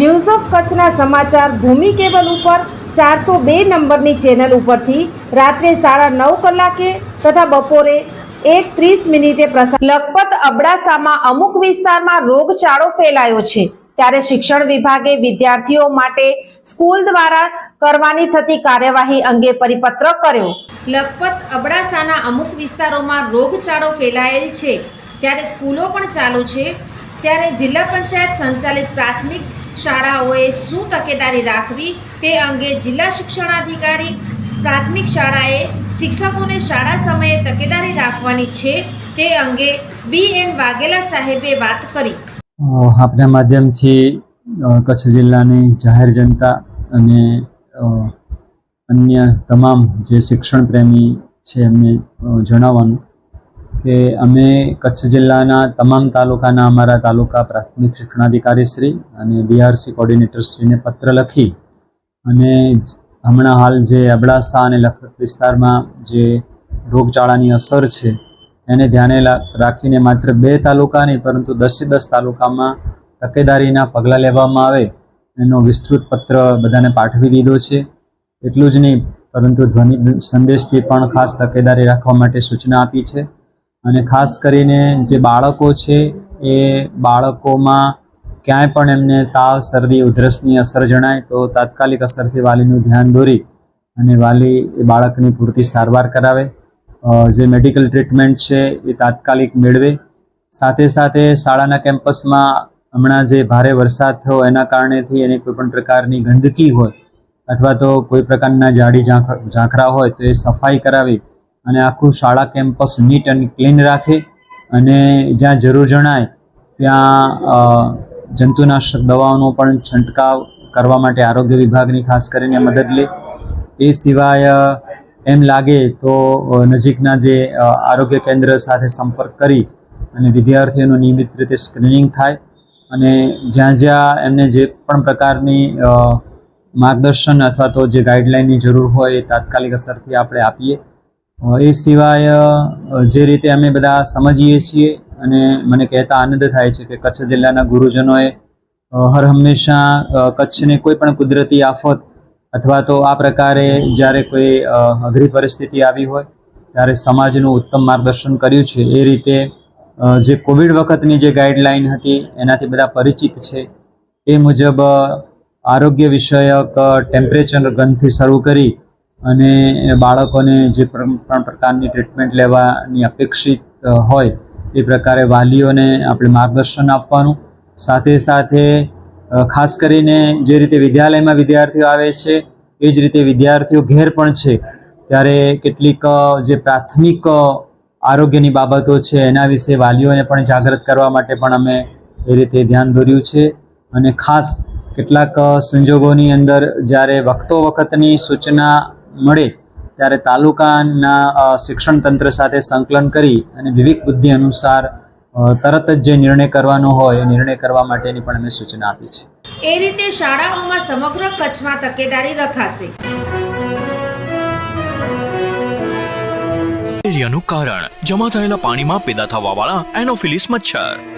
news of કચ્છના સમાચાર ભૂમિ cable ઉપર ચારસો બે નંબરની ચેનલ ઉપરથી રાત્રે સાડા નવ કલાકે તથા બપોરે એક ત્રીસ મિનિટે પ્રસાર લખપત અબડાસામાં અમુક વિસ્તારમાં રોગચાળો ફેલાયો છે. ત્યારે શિક્ષણ વિભાગે વિદ્યાર્થીઓ માટે સ્કૂલ દ્વારા કરવાની થતી કાર્યવાહી અંગે પરિપત્ર કર્યો. લખપત અબડાસાના અમુક વિસ્તારોમાં રોગચાળો ફેલાયેલ છે. ત્યારે સ્કૂલો પણ ચાલુ છે. ત્યારે જિલ્લા પંચાયત સંચાલિત પ્રાથમિક શાળાઓએ શું તકેદારી રાખવી તે અંગે જિલ્લા શિક્ષણાધિકારી પ્રાથમિક શાળાએ શિક્ષકોને શાળા સમયે તકેદારી રાખવાની છે તે અંગે બી એન વાઘેલા સાહેબે વાત કરી. આપના માધ્યમથી કચ્છ જિલ્લાની જાહેર જનતા અને અન્ય તમામ જે શિક્ષણ પ્રેમી છે એમને જણાવવાનું કે અમે કચ્છ જિલ્લાના તમામ તાલુકાના અમારા તાલુકા પ્રાથમિક શિક્ષણાધિકારી શ્રી અને બીઆરસી કોર્ડિનેટર શ્રીને પત્ર લખી અને હમણાં હાલ જે અબડાસા અને લખપત વિસ્તારમાં જે રોગચાળાની અસર છે, એને ધ્યાને રાખીને માત્ર બે તાલુકા નહીં, પરંતુ દસે દસ તાલુકામાં તકેદારીના પગલાં લેવામાં આવે, એનો વિસ્તૃત પત્ર બધાને પાઠવી દીધો છે. એટલું જ નહીં, પરંતુ ધ્વનિ, સંદેશથી પણ ખાસ તકેદારી રાખવા માટે સૂચના આપી છે. અને ખાસ કરીને જે બાળકો છે, એ બાળકોમાં ક્યાંય પણ એમને તાવ, શરદી, ઉધરસની અસર જણાય તો તાત્કાલિક અસરથી વાલીનું ધ્યાન દોરી અને વાલી એ બાળકની પૂરતી સારવાર કરાવે. જે મેડિકલ ટ્રીટમેન્ટ છે એ તાત્કાલિક મેળવે. સાથે સાથે શાળાના કેમ્પસમાં હમણાં જે ભારે વરસાદ થયો એના કારણેથી એને કોઈ પણ પ્રકારની ગંદકી હોય અથવા તો કોઈ પ્રકારના જાડી ઝાંખરા હોય તો એ સફાઈ કરાવી અને આખું શાળા કેમ્પસ નીટ અને ક્લીન રાખે અને જ્યાં જરૂર જણાય ત્યાં જંતુનાશક દવાઓનો પણ છંટકાવ કરવા માટે આરોગ્ય વિભાગની ખાસ કરીને મદદ લે. એ સિવાય એમ લાગે તો નજીકના જે આરોગ્ય કેન્દ્ર સાથે સંપર્ક કરી અને વિદ્યાર્થીઓનું નિયમિત રીતે સ્ક્રીનિંગ થાય અને જ્યાં જ્યાં એમને જે પણ પ્રકારની માર્ગદર્શન અથવા તો જે ગાઈડલાઇનની જરૂર હોય એ તાત્કાલિક અસરથી આપણે આપીએ. એ સિવાય જે રીતે અમે બધા સમજીએ છીએ અને મને કહેતા આનંદ થાય છે કે કચ્છ જિલ્લાના ગુરુજનોએ હર હંમેશા કચ્છને કોઈ પણ કુદરતી આફત અથવા તો આ પ્રકારે જ્યારે કોઈ અઘરી પરિસ્થિતિ આવી હોય, ત્યારે સમાજનું ઉત્તમ માર્ગદર્શન કર્યું છે. એ રીતે જે કોવિડ વખતની જે ગાઈડલાઈન હતી, એનાથી બધા પરિચિત છે. એ મુજબ આરોગ્ય વિષયક ટેમ્પરેચર ગનથી શરૂ કરી અને બાળકોને જે પ્રકારની ટ્રીટમેન્ટ લેવાની અપેક્ષિત હોય, એ પ્રકારે વાલીઓને આપણે માર્ગદર્શન આપવાનું. સાથે સાથે ખાસ કરીને જે રીતે વિદ્યાલયમાં વિદ્યાર્થીઓ આવે છે, એ જ રીતે વિદ્યાર્થીઓ ઘેર પણ છે. ત્યારે કેટલીક જે પ્રાથમિક આરોગ્યની બાબતો છે, એના વિશે વાલીઓને પણ જાગૃત કરવા માટે પણ અમે એ રીતે ધ્યાન દોર્યું છે. અને ખાસ કેટલાક સંજોગોની અંદર જ્યારે વખતો વખતની સૂચના મળે ત્યારે તાલુકાના શિક્ષણ તંત્ર સાથે સંકલન કરી અને વિવેક બુદ્ધિ અનુસાર તરત જ જે નિર્ણય કરવાનો હોય એ નિર્ણય કરવા માટેની પણ અમે સૂચના આપી છે. એ રીતે શાળાઓમાં સમગ્ર કચ્છમાં તકેદારી રખાશે. કારણ જમા થયેલા પાણીમાં પેદા થવાવાળા એનોફિલિસ મચ્છર.